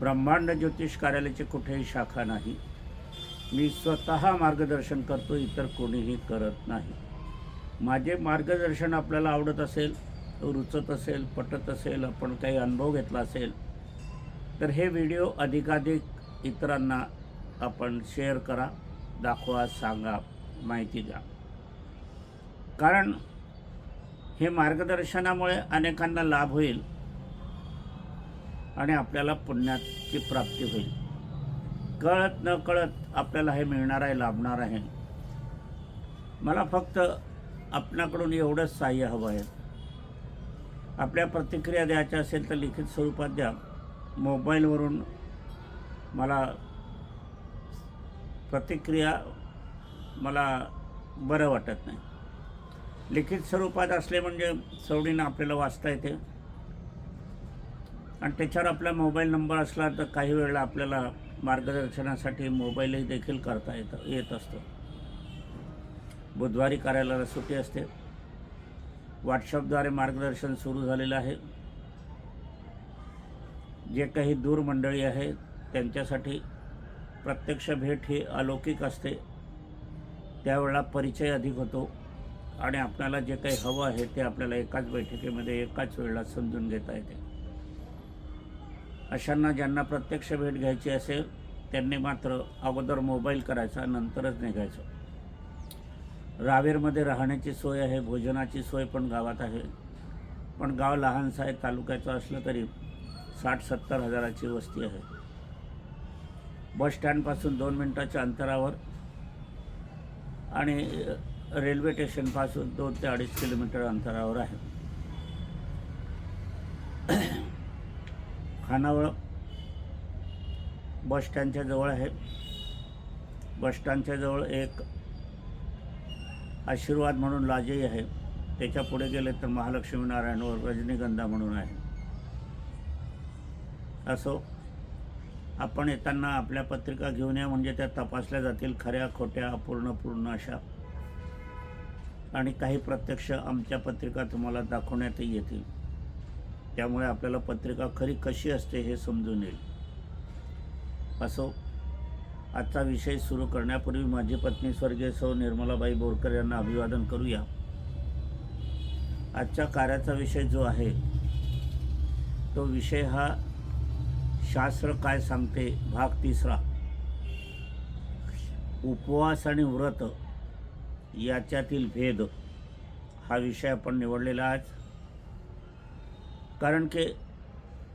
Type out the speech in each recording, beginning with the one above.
ब्रह्मांड ज्योतिष कार्यालयाची कुठेही शाखा नाही. मी स्वतः मार्गदर्शन करतो इतर कोणीही करत नाही. माझे मार्गदर्शन आपल्याला आवडत असेल रुचत असेल पटत असेल आपण काही अनुभव घेतला असेल तर हे व्हिडिओ अधिकाधिक इतरांना आपण शेअर करा दाखवा सांगा माहिती द्या. कारण हे मार्गदर्शनामुळे अनेकांना लाभ होईल. आणि आपल्याला पुण्याची प्राप्ती होईल. कळत न कळत आपल्याला हे मिळणार आहे लाभणार आहे. मला फक्त आपणाकडून एवढंच सहाय्य हवं आहे. आपल्या प्रतिक्रिया द्यायच्या असेल तर लिखित स्वरूपात द्या. मोबाईलवरून मला प्रतिक्रिया मला बरं वाटत नाही. लिखित स्वरूपात असले म्हणजे सवडीनं आपल्याला वाचता येते. आणि त्याच्यावर आपला मोबाईल नंबर असला तर काही वेळेला आपल्याला मार्गदर्शनासाठी मोबाईलही देखील करता येत येत असतो. बुधवारी कार्यालयाला सुट्टी असते. व्हॉट्सअपद्वारे मार्गदर्शन सुरू झालेलं आहे. जे काही दूर मंडळी आहे त्यांच्यासाठी प्रत्यक्ष भेट ही अलौकिक असते. त्यावेळेला परिचय अधिक होतो आणि आपल्याला जे काही हवं आहे ते आपल्याला एकाच बैठकीमध्ये एकाच वेळेला समजून घेता येते. अशांना ज्यांना प्रत्यक्ष भेट घ्यायची असेल त्यांनी मात्र अगोदर मोबाईल करायचा नंतरच निघायचं. रावेरमध्ये राहण्याची सोय आहे भोजनाची सोय पण गावात आहे. पण गाव लहानसा आहे तालुक्याचं असलं तरी साठ सत्तर हजाराची वस्ती आहे. बस स्टँडपासून दोन मिनटाच्या अंतरावर आणि रेल्वे स्टेशनपासून दोन ते अडीच किलोमीटर अंतरावर आहे. खानावळ बस स्टँडच्या जवळ आहे. बस स्टँडच्या जवळ एक आशीर्वाद म्हणून लाजही आहे. त्याच्या पुढे गेले तर महालक्ष्मी नारायणवर रजनीगंधा म्हणून आहे. असो आपण येताना आपल्या पत्रिका घेऊन या म्हणजे त्या तपासल्या जातील खऱ्या खोट्या अपूर्ण पूर्ण अशा. आणि काही प्रत्यक्ष आमच्या पत्रिका तुम्हाला दाखवण्यातही येतील. त्यामुळे आपल्याला पत्रिका खरी कशी असते हे समजून येईल. असो आजचा विषय सुरू करण्यापूर्वी माझी पत्नी स्वर्गीय सौ निर्मलाबाई बोरकर यांना अभिवादन करूया. आजच्या कार्याचा विषय जो आहे तो विषय हा शास्त्र काय सांगते? भाग तिसरा. उपवास आणि व्रत याच्यातील भेद हा विषय आपण निवडलेला आज. कारण की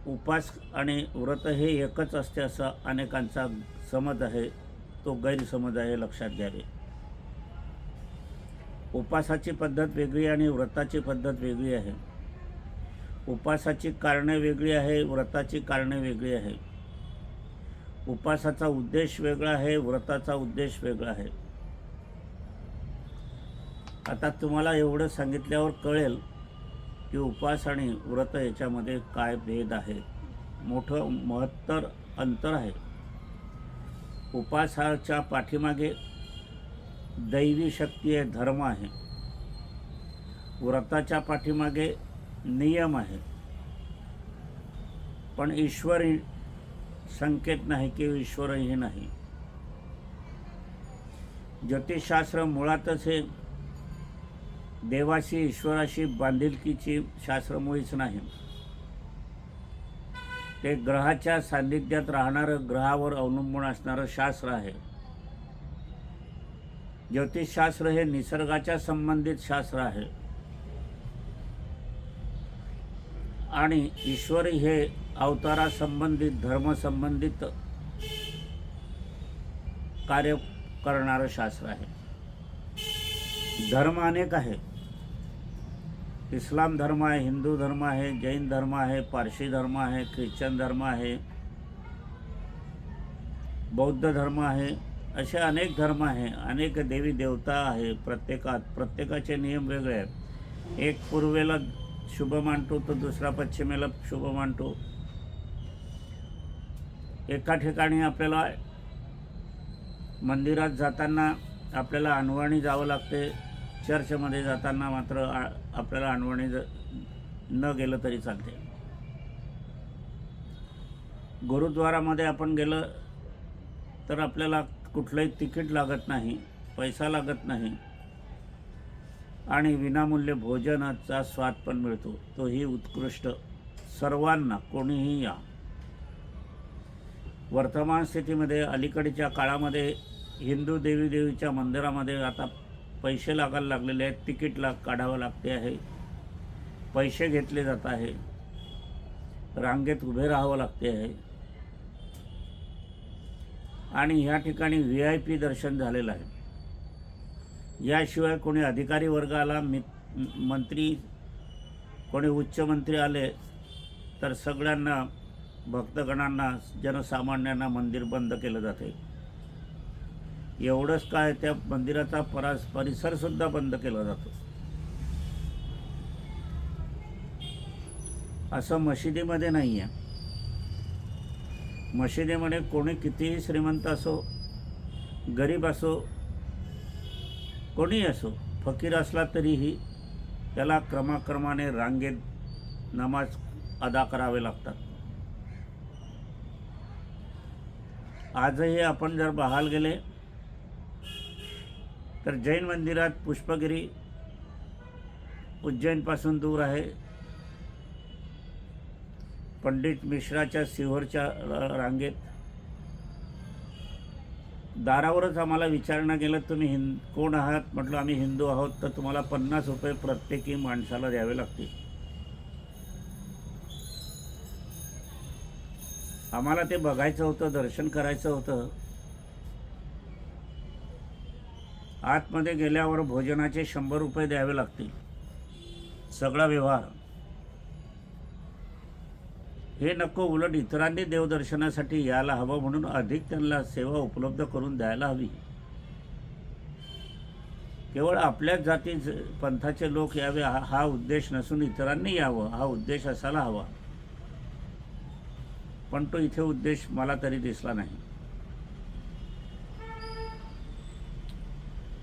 उपास आणि व्रत हे एकच असते असा अनेकांचा समज आहे तो गैरसमज आहे लक्षात घ्यावे. उपासाची पद्धत वेगळी आणि व्रताची पद्धत वेगळी आहे. उपासाची कारणे वेगळी आहे व्रताची कारणे वेगळी आहे. उपासाचा उद्देश वेगळा आहे व्रताचा उद्देश वेगळा आहे. आता तुम्हाला एवढं सांगितल्यावर कळेल की उपास आणि व्रत याच्यामध्ये काय भेद आहे? मोठं महत्तर अंतर आहे. उपासाच्या पाठीमागे दैवी शक्ती आहे धर्म आहे. व्रताच्या पाठीमागे नियम आहे. पण ईश्वरी संकेत नाही की ईश्वरही नाही. ज्योतिषशास्त्र मुळातच हे देवाशी ईश्वराशी बांधिलकीची शास्त्रमुळेच नाही. ते ग्रहाच्या सान्निध्यात राहणारं ग्रहावर अवलंबून असणारं शास्त्र आहे. ज्योतिषशास्त्र हे निसर्गाच्या संबंधित शास्त्र आहे. आणि ईश्वरी हे अवतारासंबंधित धर्मसंबंधित कार्य करणारं शास्त्र आहे. धर्म अनेक आहे. इस्लाम धर्म आहे हिंदू धर्म आहे जैन धर्म आहे पारशी धर्म आहे ख्रिश्चन धर्म आहे बौद्ध धर्म आहे असे अनेक धर्म आहे अनेक देवी देवता आहे प्रत्येकात प्रत्येकाचे नियम वेगळे आहेत. एक पूर्वेला शुभ मानतो तर दुसरा पश्चिमेला शुभ मानतो. एका ठिकाणी आपल्याला मंदिरात जाताना आपल्याला अनवाणी जावं लागते चर्चमध्ये जाताना मात्र आ- आपल्याला अनवाणी ज न गेलं तरी चालते. गुरुद्वारामध्ये आपण गेलं तर आपल्याला कुठलंही तिकीट लागत नाही पैसा लागत नाही. आणि विनामूल्य भोजनाचा स्वाद पण मिळतो. तोही उत्कृष्ट. सर्वांना कोणीही या. वर्तमान स्थितीमध्ये अलीकडच्या काळामध्ये हिंदू देवी देवीच्या मंदिरामध्ये आता पैसे लागायला लागलेले आहेत तिकीट लाग काढावं लागते आहे. पैसे घेतले जात आहे. रांगेत उभे राहावं लागते आहे. आणि ह्या ठिकाणी व्ही आय पी दर्शन झालेलं आहे. याशिवाय कोणी अधिकारी वर्ग आला मि मंत्री कोणी उच्च मंत्री आले तर सगळ्यांना भक्तगणांना जनसामान्यांना मंदिर बंद केलं जाते. एवढंच काय त्या मंदिराचा परास परिसरसुद्धा बंद केला जातो. असं मशिदीमध्ये नाही आहे मशिदीमध्ये कोणी कितीही श्रीमंत असो गरीब असो कोणीही असो फकीर असला तरीही त्याला क्रमाक्रमाने रांगेत नमाज अदा करावे लागतात. आजही आपण जर बहाल गेले तर जैन मंदिरात पुष्पगिरी उज्जैनपासून दूर आहे. पंडित मिश्राच्या सिहोरच्या र- रांगेत. दारावरच आम्हाला विचारणा केलं तुम्ही हिंद कोण आहात? म्हटलं आम्ही हिंदू आहोत तर तुम्हाला पन्नास रुपये प्रत्येकी माणसाला द्यावे लागतील. आम्हाला ते बघायचं होतं दर्शन करायचं होतं. आतमध्ये गेल्यावर भोजनाचे शंभर रुपये द्यावे लागतील. सगळा व्यवहार. हे नको उलट इतरांनी देवदर्शनासाठी यायला हवं म्हणून अधिक त्यांना सेवा उपलब्ध करून द्यायला हवी. केवळ आपल्याच जाती पंथाचे लोक यावे हा हा उद्देश नसून इतरांनी यावं हा उद्देश असायला हवा. पण तो इथे उद्देश मला तरी दिसला नाही.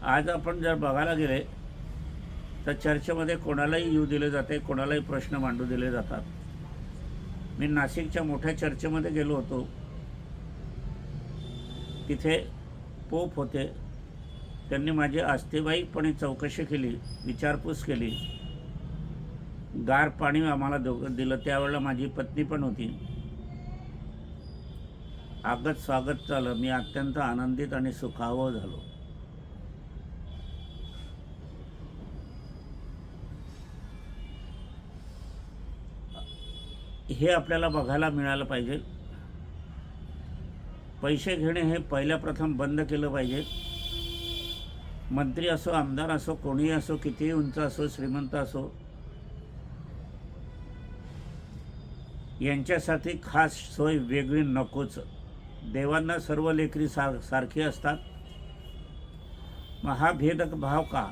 आज आपण जर बघायला गेले तर चर्चमध्ये कोणालाही येऊ दिले जाते कोणालाही प्रश्न मांडू दिले जातात. मी नाशिकच्या मोठ्या चर्चेमध्ये गेलो होतो. तिथे पोप होते. त्यांनी माझी आस्थेवाईकपणे चौकशी केली विचारपूस केली. गार पाणी आम्हाला दोघं दिलं. त्यावेळेला माझी पत्नी पण होती. आगत स्वागत झालं. मी अत्यंत आनंदित आणि सुखावह झालो. हे आपल्याला बघायला मिळालं पाहिजे. पैसे घेणे हे पहिल्या प्रथम बंद केलं पाहिजे. मंत्री असो आमदार असो कोणीही असो कितीही उंच असो श्रीमंत असो यांच्यासाठी खास सोय वेगळी नकोच. देवांना सर्व लेकरी सार सारखी असतात. मग हा भेदभाव का?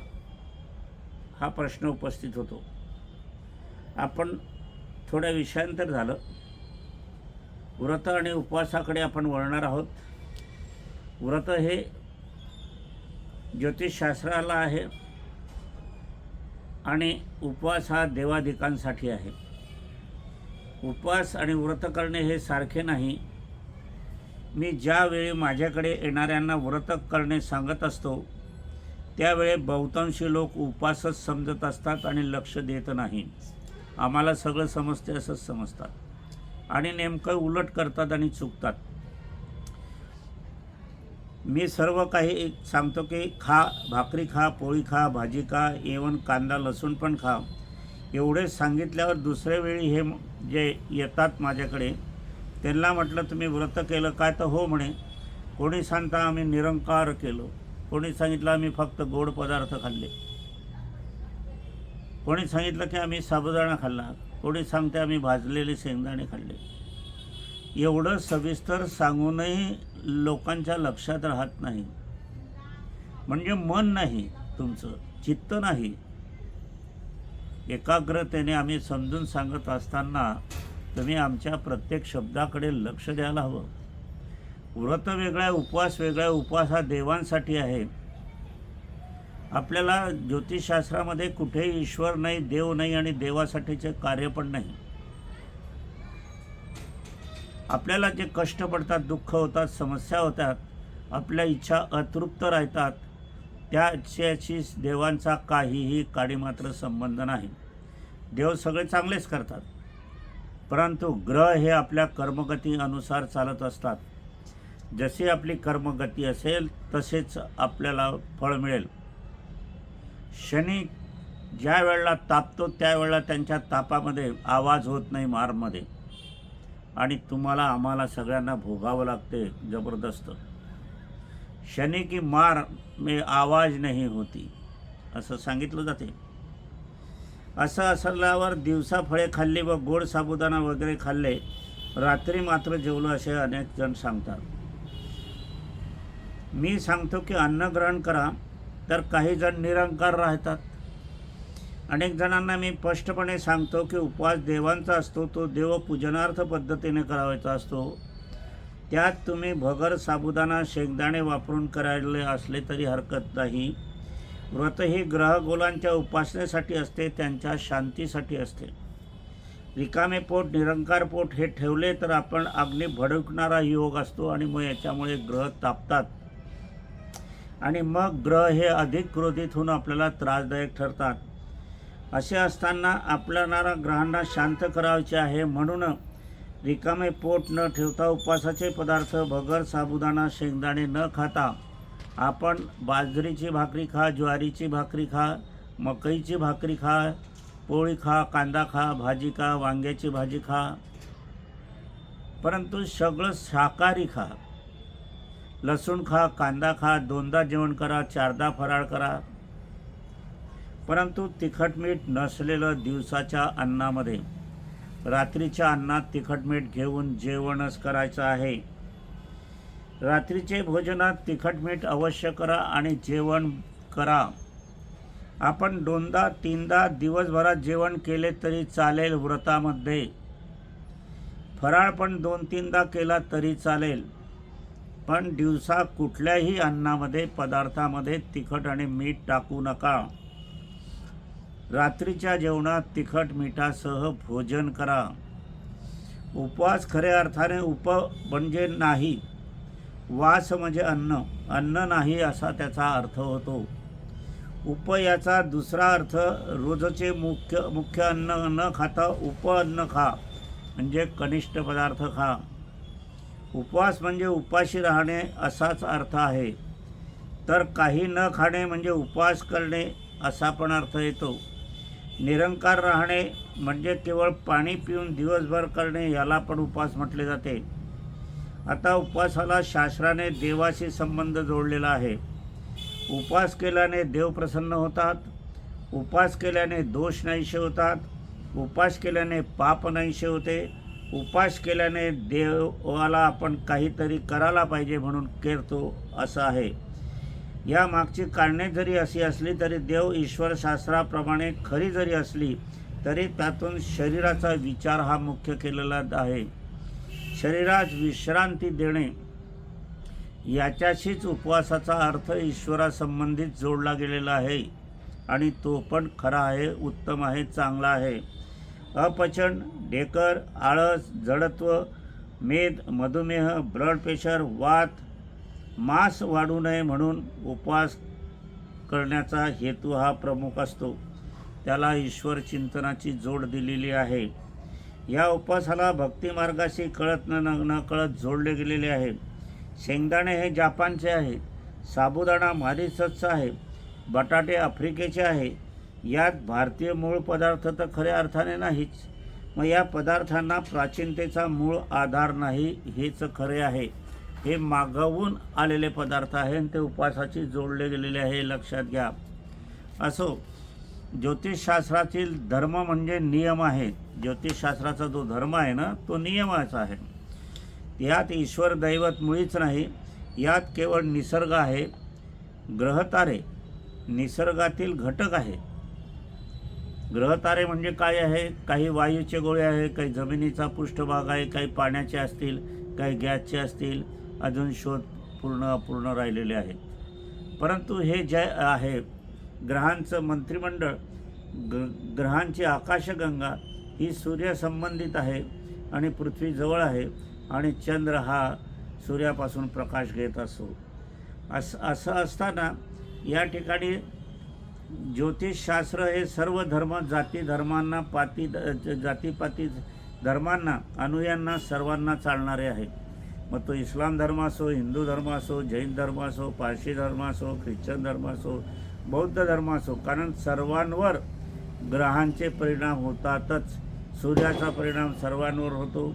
हा प्रश्न उपस्थित होतो. आपण थोड्या विषयांतर झालं. व्रत आणि उपवासाकडे आपण वळणार आहोत. व्रत हे ज्योतिषशास्त्राला आहे आणि उपवास हा देवाधिकांसाठी आहे. उपवास आणि व्रत करणे हे सारखे नाही. मी ज्यावेळी माझ्याकडे येणाऱ्यांना व्रत करणे सांगत असतो त्यावेळी बहुतांशी लोक उपवासच समजत असतात आणि लक्ष देत नाही आम्हाला सगळं समजते असंच समजतात. आणि नेमकं उलट करतात आणि चुकतात. मी सर्व काही सांगतो की खा भाकरी खा पोळी खा भाजी खा एवन कांदा लसूण पण खा. एवढे सांगितल्यावर दुसऱ्या वेळी हे जे येतात माझ्याकडे त्यांना म्हटलं तुम्ही व्रत केलं काय तर हो म्हणे. कोणी सांगता आम्ही निरंकार केलो. कोणी सांगितलं आम्ही फक्त गोड पदार्थ खाल्ले. कोणी सांगितलं की आम्ही साबुदाणा खाल्ला कोणी सांगते आम्ही भाजलेले शेंगदाणे खाल्ले. एवढं सविस्तर सांगूनही लोकांच्या लक्षात राहत नाही. म्हणजे मन नाही तुमचं चित्त नाही. एकाग्रतेने आम्ही समजून सांगत असताना तुम्ही आमच्या प्रत्येक शब्दाकडे लक्ष द्यायला हवं. व्रत वेगळा उपवास वेगळा उपवास हा देवांसाठी आहे. आपल्याला ज्योतिषशास्त्रामध्ये कुठेही ईश्वर नाही देव नाही आणि देवासाठीचे कार्य पण नाही. आपल्याला जे कष्ट पडतात दुःख होतात समस्या होतात आपल्या इच्छा अतृप्त राहतात त्याच्याशी देवांचा काहीही काडीमात्र संबंध नाही. देव सगळे चांगलेच करतात. परंतु ग्रह हे आपल्या कर्मगती अनुसार चालत असतात. जशी आपली कर्मगती असेल तसेच आपल्याला फळ मिळेल. शनी ज्या वेळेला तापतो त्यावेळेला त्यांच्या तापामध्ये आवाज होत नाही मारमध्ये. आणि तुम्हाला आम्हाला सगळ्यांना भोगावं लागते जबरदस्त. शनी की मार मे आवाज नाही होती असं सांगितलं जाते. असं असल्यावर दिवसा फळे खाल्ली व गोड साबुदाणा वगैरे खाल्ले रात्री मात्र जेवलो असे अनेक जण सांगतात. मी सांगतो की अन्न ग्रहण करा तर काही जण निरंकार राहतात. अनेक जणांना मी स्पष्टपणे सांगतो की उपवास देवांचा असतो तो देव पूजनार्थ पद्धतीने करावायचा असतो. त्यात तुम्ही भगर साबुदाणा शेंगदाणे वापरून करायले असले तरी हरकत नाही. व्रत ही ग्रहगोलांच्या उपासनेसाठी असते त्यांच्या शांतीसाठी असते. रिकामे पोट निरंकार पोट हे ठेवले तर आपण अग्नी भडकणारा योग असतो आणि मग याच्यामुळे ग्रह तापतात. आणि मग ग्रह हे अधिक क्रोधित होऊन आपल्याला त्रासदायक ठरतात. असे असताना आपल्याला ग्रहांना शांत करायचे आहे. म्हणून रिकामे पोट न ठेवता उपवासाचे पदार्थ भगर साबुदाणा शेंगदाणे न खाता आपण बाजरीची भाकरी खा ज्वारीची भाकरी खा मकईची भाकरी खा पोळी खा कांदा खा भाजी खा वांग्याची भाजी खा. परंतु सगळं शाकाहारी खा. लसूण खा कांदा खा दोनदा जेवण करा चारदा फराळ करा. परंतु तिखट मीठ नसलेलं दिवसाच्या अन्नामध्ये रात्रीच्या अन्नात तिखट मीठ घेऊन जेवणच करायचं आहे. रात्रीचे भोजनात तिखट मीठ अवश्य करा आणि जेवण करा. आपण दोनदा तीनदा दिवसभरात जेवण केले तरी चालेल व्रतामध्ये. फराळ पण दोन तीनदा केला तरी चालेल. पण दिवसा कुठल्याही अन्नामध्ये पदार्थामध्ये तिखट आणि मीठ टाकू नका. रात्रीच्या जेवणात तिखट मिठासह भोजन करा. उपवास खऱ्या अर्थाने उप म्हणजे नाही. वास म्हणजे अन्न. अन्न नाही असा त्याचा अर्थ होतो. उप याचा दुसरा अर्थ रोजचे मुख्य मुख्य अन्न न खाता उप अन्न खा. म्हणजे कनिष्ठ पदार्थ खा. उपवास म्हणजे उपाशी राहणे असाच अर्थ आहे. तर काही न खाणे म्हणजे उपवास करणे असा पण अर्थ येतो. निरंकार राहणे म्हणजे केवळ पाणी पिऊन दिवसभर करणे याला पण उपवास म्हटले जाते. आता उपवासाला शास्त्राने देवाशी संबंध जोडलेला आहे. उपवास केल्याने देव प्रसन्न होतात उपवास केल्याने दोष नाहीसे होतात उपवास केल्याने पाप नाहीसे होते उपवास केल्याने देवाला आपण काहीतरी करायला पाहिजे म्हणून करतो असं आहे. या मागची कारणे जरी अशी असली तरी देव ईश्वरशास्त्राप्रमाणे खरी जरी असली तरी त्यातून शरीराचा विचार हा मुख्य केलेला आहे. शरीरास विश्रांती देणे याच्याशीच उपवासाचा अर्थ ईश्वरासंबंधित जोडला गेलेला आहे आणि तो पण खरा आहे उत्तम आहे चांगला आहे. अपचन डेकर आळस जडत्व मेद मधुमेह ब्लड प्रेशर वात मांस वाढू नये म्हणून उपवास करण्याचा हेतू हा प्रमुख असतो. त्याला ईश्वर चिंतनाची जोड दिलेली आहे. या उपवासाला भक्तिमार्गाशी कळत न न कळत जोडले गेलेले आहे. शेंगदाणे हे जापानचे आहे साबुदाणा मारिसचं आहे. बटाटे आफ्रिकेचे आहे. यात भारतीय मूळ पदार्थ तर खऱ्या अर्थाने नाहीच. मग या पदार्थांना प्राचीनतेचा मूळ आधार नाही हेच खरे आहे. हे मागवून आलेले पदार्थ आहे आणि ते उपवासाची जोडले गेलेले आहे लक्षात घ्या. असो ज्योतिषशास्त्रातील धर्म म्हणजे नियम आहे. ज्योतिषशास्त्राचा जो धर्म आहे ना तो नियमाचा आहे. यात ईश्वर दैवत मुळीच नाही. यात केवळ निसर्ग आहे. ग्रहतारे निसर्गातील घटक आहे. ग्रहतारे म्हणजे काय आहे? काही वायूचे गोळे आहे काही जमिनीचा पृष्ठभाग आहे काही पाण्याचे असतील काही गॅसचे असतील अजून शोध पूर्ण अपूर्ण राहिलेले आहेत. परंतु हे जे आहे ग्रहांचं मंत्रिमंडळ ग्र ग्रहांची आकाशगंगा ही सूर्यसंबंधित आहे आणि पृथ्वी जवळ आहे आणि चंद्र हा सूर्यापासून प्रकाश घेत असतो असं असं असताना या ठिकाणी ज्योतिषशास्त्र हे सर्व धर्म जाती धर्मांना पाती जातीपाती धर्मांना अनुयांना सर्वांना चालणारे आहे मग तो इस्लाम धर्म असो हिंदू धर्म असो जैन धर्म असो पारशी धर्म असो ख्रिश्चन धर्म असो बौद्ध धर्म असो कारण सर्वांवर ग्रहांचे परिणाम होतातच. सूर्याचा परिणाम सर्वांवर होतो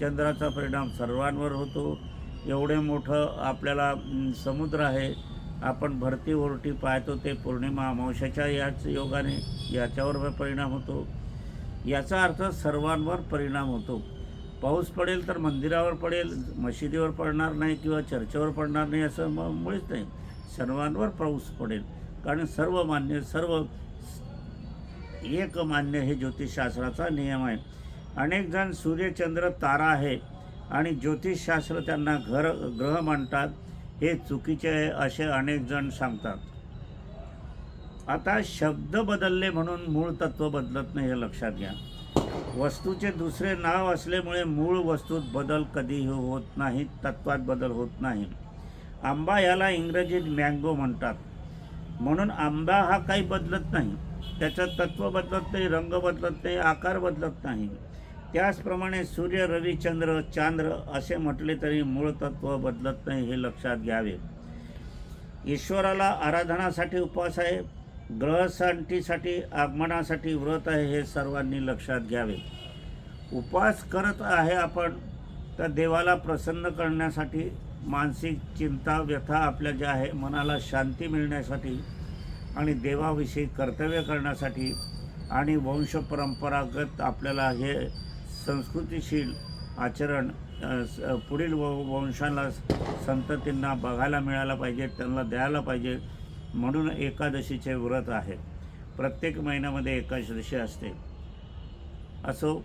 चंद्राचा परिणाम सर्वांवर होतो. एवढे मोठं आपल्याला समुद्र आहे आपण भरती ओरटी पाहतो ते पौर्णिमा अमावश्याच्या याच योगाने याच्यावर परिणाम होतो. याचा अर्थ सर्वांवर परिणाम होतो. पाऊस पडेल तर मंदिरावर पडेल मशिदीवर पडणार नाही किंवा चर्चेवर पडणार नाही असं म मुळीच नाही. सर्वांवर पाऊस पडेल. कारण सर्व मान्य सर्व एक मान्य हे ज्योतिषशास्त्राचा नियम आहे. अनेक जण सूर्यचंद्र तारा आहे आणि ज्योतिषशास्त्र त्यांना घर ग्रह मानतात हे चुकीचे आहे असे अनेक जण सांगतात. आता शब्द बदलले म्हणून मूळ तत्व बदलत नाही हे लक्षात घ्या. वस्तूचे दुसरे नाव असल्यामुळे मूळ वस्तूत बदल कधीही होत नाही तत्वात बदल होत नाही. आंबा याला इंग्रजीत मँगो म्हणतात. म्हणून आंबा हा काही बदलत नाही. त्याचं तत्व बदलत नाही रंग बदलत नाही आकार बदलत नाही. त्याचप्रमाणे सूर्य रवी चंद्र चांद्र असे म्हटले तरी मूळ तत्व बदलत नाही हे लक्षात घ्यावे. ईश्वराला आराधनासाठी उपवास आहे ग्रहशांतीसाठी आगमनासाठी व्रत आहे हे सर्वांनी लक्षात घ्यावे. उपवास करत आहे आपण तर देवाला प्रसन्न करण्यासाठी मानसिक चिंता व्यथा आपल्या ज्या आहे मनाला शांती मिळण्यासाठी आणि देवाविषयी कर्तव्य करण्यासाठी आणि वंशपरंपरागत आपल्याला हे संस्कृतीशील आचरण स- पुढील व वंशाला संततींना बघायला मिळायला पाहिजे त्यांना द्यायला पाहिजे म्हणून एकादशीचे व्रत आहे. प्रत्येक महिन्यामध्ये एकादशी असते. असो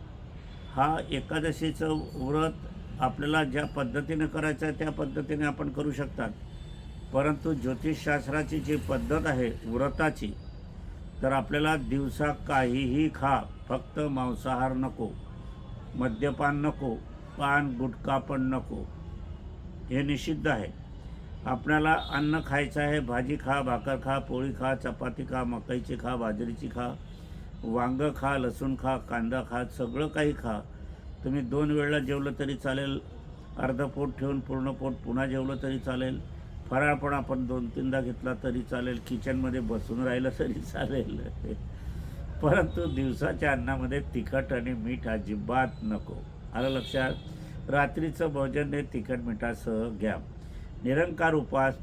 हा एकादशीचं व्रत आपल्याला ज्या पद्धतीनं करायचं आहे त्या पद्धतीने आपण करू शकतात. परंतु ज्योतिषशास्त्राची जी पद्धत आहे व्रताची तर आपल्याला दिवसा काहीही खा फक्त मांसाहार नको. मद्यपान नको पान गुटखा पण नको. हे निषिद्ध आहे. आपल्याला अन्न खायचं आहे भाजी खा भाकर खा पोळी खा चपाती खा मकईची खा बाजरीची खा वांगं खा लसूण खा कांदा खा सगळं काही खा. तुम्ही दोन वेळेला जेवलं तरी चालेल अर्ध पोट ठेवून पूर्ण पोट पुन्हा जेवलं तरी चालेल फराळ पण आपण दोन तीनदा घेतला तरी चालेल किचनमध्ये बसून राहिलं तरी चालेल. परंतु दिवसाच्या अन्नामध्ये तिखट आणि मीठ अजिबात नको. आलं लक्षात? रात्रीचं भोजन हे तिखट मिठासह घ्या. निरंकार उपवास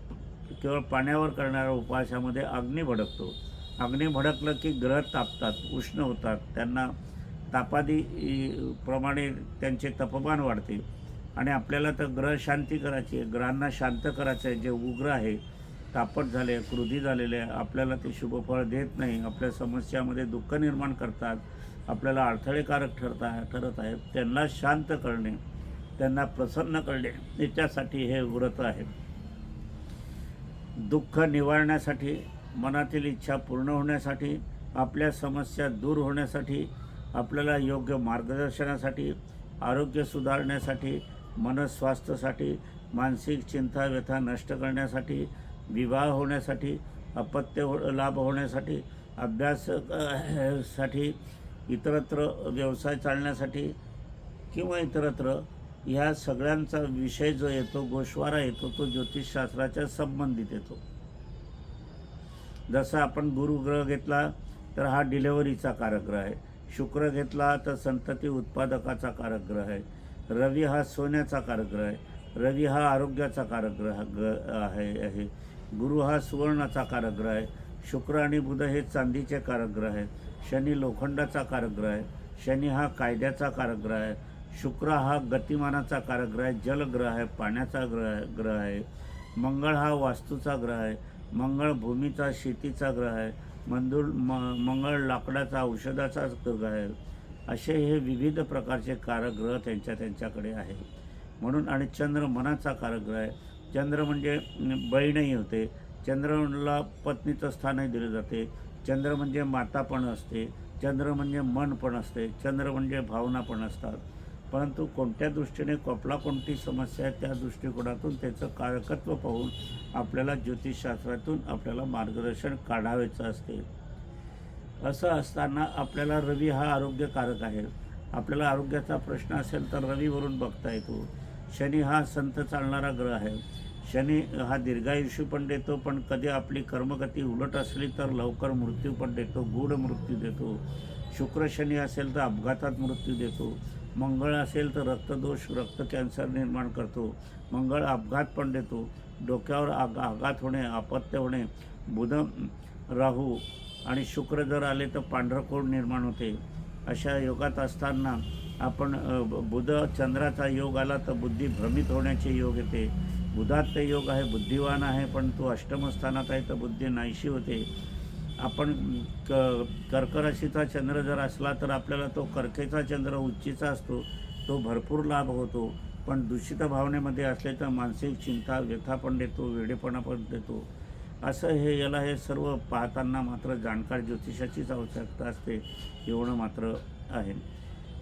केवळ पाण्यावर करणाऱ्या उपवासामध्ये अग्नी भडकतो. अग्नी भडकलं की ग्रह तापतात उष्ण होतात. त्यांना तापादी प्रमाणे त्यांचे तपमान वाढते. आणि आपल्याला तर ग्रह शांती करायची आहे. ग्रहांना शांत करायचं आहे. जे उग्र आहे तापट झाले क्रोधी झालेले आहे आपल्याला ते शुभफळ देत नाही आपल्या समस्यामध्ये दुःख निर्माण करतात आपल्याला अडथळेकारक ठरता ठरत आहेत त्यांना शांत करणे त्यांना प्रसन्न करणे याच्यासाठी हे व्रत आहे. दुःख निवारण्यासाठी मनातील इच्छा पूर्ण होण्यासाठी आपल्या समस्या दूर होण्यासाठी आपल्याला योग्य मार्गदर्शनासाठी आरोग्य सुधारण्यासाठी मनस्वास्थ्यासाठी मानसिक चिंता व्यथा नष्ट करण्यासाठी विवाह होण्यासाठी अपत्य हो लाभ होण्यासाठी अभ्यास साठी इतरत्र व्यवसाय चालण्यासाठी किंवा इतरत्र ह्या सगळ्यांचा विषय जो येतो गोशवारा येतो तो ज्योतिषशास्त्राच्या संबंधित येतो. जसं आपण गुरुग्रह घेतला तर हा डिलेवरीचा कारकग्रह आहे. शुक्र घेतला तर संतती उत्पादकाचा कारकग्रह आहे. रवी हा सोन्याचा कारकग्रह आहे. रवी हा आरोग्याचा कारकग्रह ग्रह आहे. गुरु हा सुवर्णाचा कारग्रह आहे. शुक्र आणि बुध हे चांदीचे कारग्रह आहेत शनी लोखंडाचा कारग्रह आहे. शनी हा कायद्याचा कारग्रह आहे. शुक्र हा गतिमानाचा कारग्रह आहे. जलग्रह आहे पाण्याचा ग्रह ग्रह आहे. मंगळ हा वास्तूचा ग्रह आहे. मंगळ भूमीचा शेतीचा ग्रह आहे. मंदूर म मंगळ लाकडाचा औषधाचा ग्रह आहे. असे हे विविध प्रकारचे कारग्रह त्यांच्या त्यांच्याकडे आहे. म्हणून आणि चंद्र मनाचा कारग्रह आहे. चंद्र म्हणजे बहीणही होते. चंद्रला पत्नीचं स्थानही दिलं जाते. चंद्र म्हणजे माता पण असते. चंद्र म्हणजे मन पण असते. चंद्र म्हणजे भावना पण असतात. परंतु कोणत्या दृष्टीने कोपला कोणती समस्या आहे त्या दृष्टिकोनातून त्याचं कारकत्व पाहून आपल्याला ज्योतिषशास्त्रातून आपल्याला मार्गदर्शन काढावायचं असते. असं असताना आपल्याला रवी हा आरोग्यकारक आहे. आपल्याला आरोग्याचा प्रश्न असेल तर रवीवरून बघता येतो. शनी हा संत चालणारा ग्रह आहे. शनी हा दीर्घायुष्य पण देतो पण कधी आपली कर्मगती उलट असली तर लवकर मृत्यू पण देतो गूढ मृत्यू देतो. शुक्र शनी असेल तर अपघातात मृत्यू देतो. मंगळ असेल तर रक्तदोष रक्त कॅन्सर निर्माण करतो. मंगळ अपघात पण देतो. डोक्यावर आग आघात होणे अपत्य होणे बुध राहू आणि शुक्र जर आले तर पांढरकोड निर्माण होते. अशा योगात असताना आपण ब- बुध चंद्राचा योग आला तर बुद्धी भ्रमित होण्याचे योग येते. बुधात योग आहे बुद्धिवान आहे पण तो अष्टमस्थानात आहे तर बुद्धी नाहीशी होते. आपण क कर्करशीचा चंद्र जर असला तर आपल्याला तो कर्केचा चंद्र उच्चीचा असतो तो भरपूर लाभ होतो. पण दूषित भावनेमध्ये असले तर मानसिक चिंता व्यथा पण देतो वेडेपणा पण देतो. असं हे याला हे सर्व पाहताना मात्र जाणकार ज्योतिषाचीच आवश्यकता असते एवढं मात्र आहे.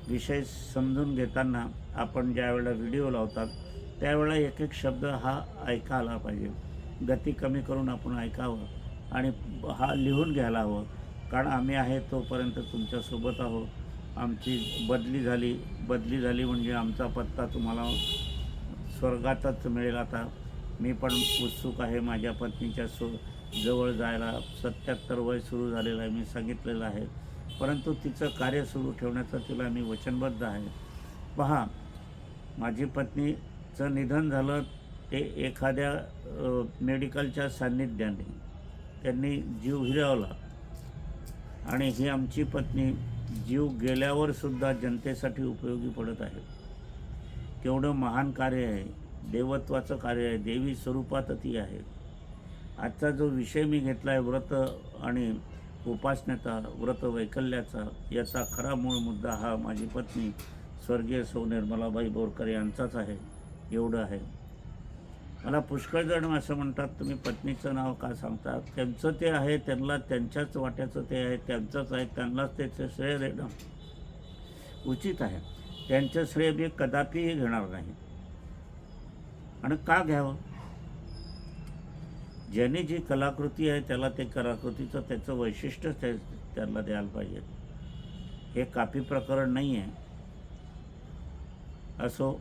विषय समजून घेताना आपण ज्या वेळेला व्हिडिओ लावतात त्यावेळेला एक एक शब्द हा ऐकायला पाहिजे. गती कमी करून आपण ऐकावं आणि हा लिहून घ्यायला हवं. कारण आम्ही आहे तोपर्यंत तुमच्यासोबत आहोत. आमची बदली झाली. बदली झाली म्हणजे आमचा पत्ता तुम्हाला स्वर्गातच मिळेल आता. मी पण उत्सुक आहे माझ्या पत्नीच्या सो जवळ जायला. सत्याहत्तर वय सुरू झालेलं आहे. मी सांगितलेलं आहे. परंतु तिचं कार्य सुरू ठेवण्याचं तिला मी वचनबद्ध आहे. पहा माझी पत्नी चं निधन झालं ते एखाद्या मेडिकलच्या सान्निध्याने त्यांनी जीव हिरावला. आणि ही आमची पत्नी जीव गेल्यावर सुद्धा जनतेसाठी उपयोगी पडत आहे. केवढं महान कार्य आहे देवत्वाचं कार्य आहे देवी स्वरूपात ती आहे. आजचा जो विषय मी घेतला आहे व्रत आणि उपासनेचा व्रत वैकल्याचा याचा खरा मूळ मुद्दा हा माझी पत्नी स्वर्गीय सौ निर्मलाबाई बोरकर यांचाच आहे. एवढं आहे. मला पुष्कळ जण असं म्हणतात तुम्ही पत्नीचं नाव का सांगतात? त्यांचं ते आहे त्यांना त्यांच्याच वाट्याचं ते आहे त्यांचंच आहे त्यांनाच त्याचं श्रेय देणं उचित आहे. त्यांचं श्रेय मी कदापिही घेणार नाही. आणि का घ्यावं? ज्याने जी कलाकृती आहे त्याला ते कलाकृतीचं त्याचं वैशिष्ट्य त्या त्याला द्यायला पाहिजे. हे कापी प्रकरण नाही आहे असो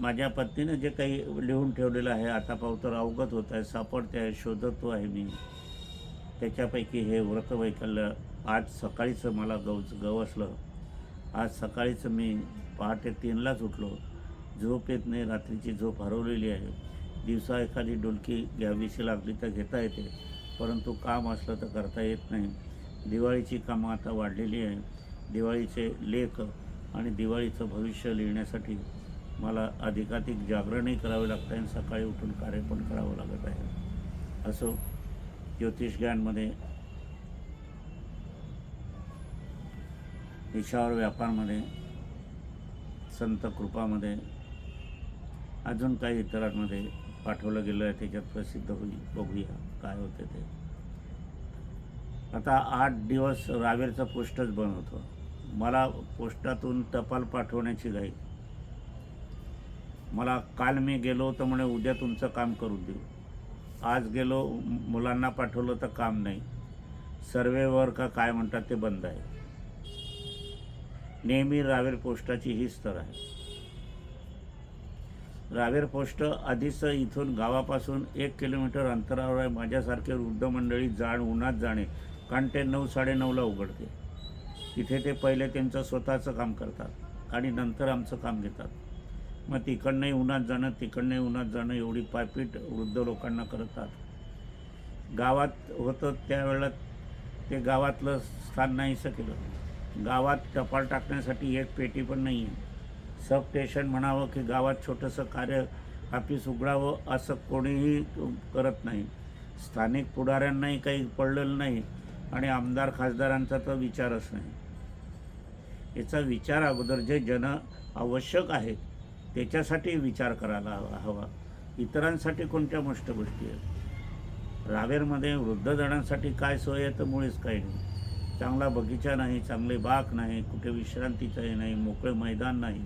माझ्या पत्नीनं जे काही लिहून ठेवलेलं आहे आता पावतर अवगत होत आहे सापडते आहे शोधतो आहे मी. त्याच्यापैकी हे व्रतवैकल्य आज सकाळीचं मला गव गवसलं. आज सकाळीचं मी पहाटे तीनलाच उठलो. झोप येत नाही रात्रीची झोप हरवलेली आहे. दिवसा एखादी डुलकी घ्यावीशी लागली तर घेता येते परंतु काम असलं तर करता येत नाही. दिवाळीची कामं आता वाढलेली आहे. दिवाळीचे लेख आणि दिवाळीचं भविष्य लिहिण्यासाठी मला अधिकाधिक जागरणही करावे लागतं आणि सकाळी उठून कार्य पण करावं लागत आहे. असो ज्योतिष ज्ञानमध्ये व्यापारमध्ये संत कृपामध्ये अजून काही इतरांमध्ये पाठवलं गेलं आहे त्याच्यात प्रसिद्ध होईल बघूया काय होते ते. आता आठ दिवस रावेरचं पोस्टच बंद होतं. मला पोस्टातून टपाल पाठवण्याची घाई. मला काल मी गेलो तर म्हणे उद्या तुमचं काम करून देऊ. आज गेलो मुलांना पाठवलं तर काम नाही. सर्वेवर का काय म्हणतात ते बंद आहे. नेहमी रावेर पोस्टाची हीच तर आहे. रावेर पोस्ट आधीच इथून गावापासून एक किलोमीटर अंतरावर आहे. माझ्यासारखे वृद्ध मंडळी जाण उन्हात जाणे कारण ते नऊ साडेनऊला उघडते. तिथे ते पहिले त्यांचं स्वतःचं काम करतात आणि नंतर आमचं काम घेतात. मग तिकडनंही उन्हात जाणं तिकडनंही उन्हात जाणं एवढी पायपीट वृद्ध लोकांना करतात. गावात होतं त्यावेळेला ते गावातलं स्थान नाहीसं केलं. गावात टपाल टाकण्यासाठी एक पेटी पण नाही आहे सब स्टेशन म्हणावं की गावात छोटंसं कार्य ऑफिस उघडावं असं कोणीही करत नाही. स्थानिक पुढाऱ्यांनाही काही पडलेलं नाही आणि आमदार खासदारांचा तर विचारच नाही. याचा विचार अगोदर जे जन आवश्यक आहेत त्याच्यासाठी विचार करायला हवा हवा. इतरांसाठी कोणत्या मोष्ट गोष्टी आहेत? रावेरमध्ये वृद्ध जणांसाठी काय सोय आहे तर मुळीच काही नाही. चांगला बगीचा नाही चांगले बाग नाही कुठे विश्रांतीचं हे नाही मोकळे मैदान नाही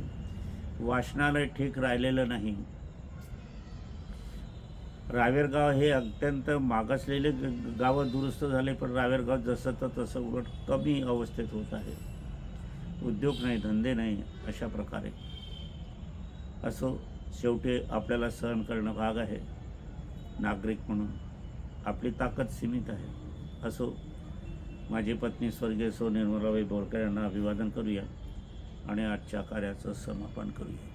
वाचनालय ठीक राहिलेलं नाही. रावेरगाव हे अत्यंत मागासलेले ग- गावं दुरुस्त झाले पण रावेरगाव जसं तर तसं उलट कमी अवस्थेत होत आहे. उद्योग नाही धंदे नाही अशा प्रकारे. असो शेवटी आपल्याला सहन करणं भाग आहे. नागरिक म्हणून आपली ताकद सीमित आहे. असो माझी पत्नी स्वर्गीय सो निर्मलाबाई बोरकर यांना अभिवादन करूया आणि आजच्या कार्याचं समापन करूया.